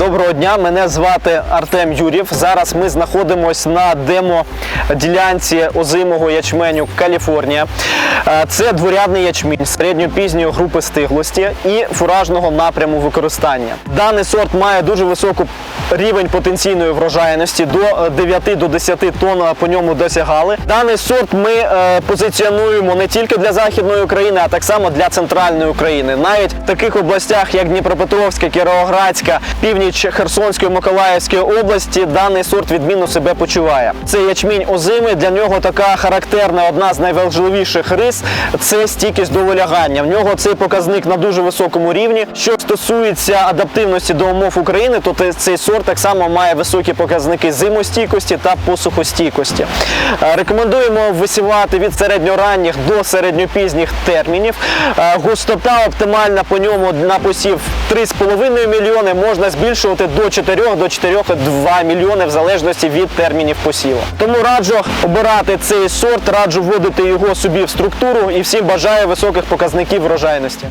Доброго дня, мене звати Артем Юрів. Зараз ми знаходимося на демо-ділянці озимого ячменю Каліфорнія. Е, Це дворядний ячмінь середньопізньої групи стиглості і фуражного напряму використання. Даний сорт має дуже високу рівень потенційної врожайності до е, 9 до 10 тонн е, по ньому досягали. Даний сорт ми е, позиціонуємо не тільки для західної України, а так само для центральної України. Навіть в таких областях, як Дніпропетровська, Кіровоградська, північ Херсонської, Миколаївської області, даний сорт відмінно себе почуває. Це ячмінь озимий. Для нього така характерна одна з найважливіших рис це стійкість до вилягання. В нього цей показник на дуже високому рівні. Що стосується адаптивності до умов України, то цей сорт так само має високі показники зимостійкості та посухостійкості. Е, Рекомендуємо висівати від середньоранніх до середньопізніх термінів. Е, Густота оптимальна по ньому на посів 3,5 мільйони, можна збільшувати до 4 до 4,2 мільйони в залежності від термінів посіву. Тому раджу обирати цей сорт, раджу вводити його собі в структуру і всім бажаю високих показників врожайності.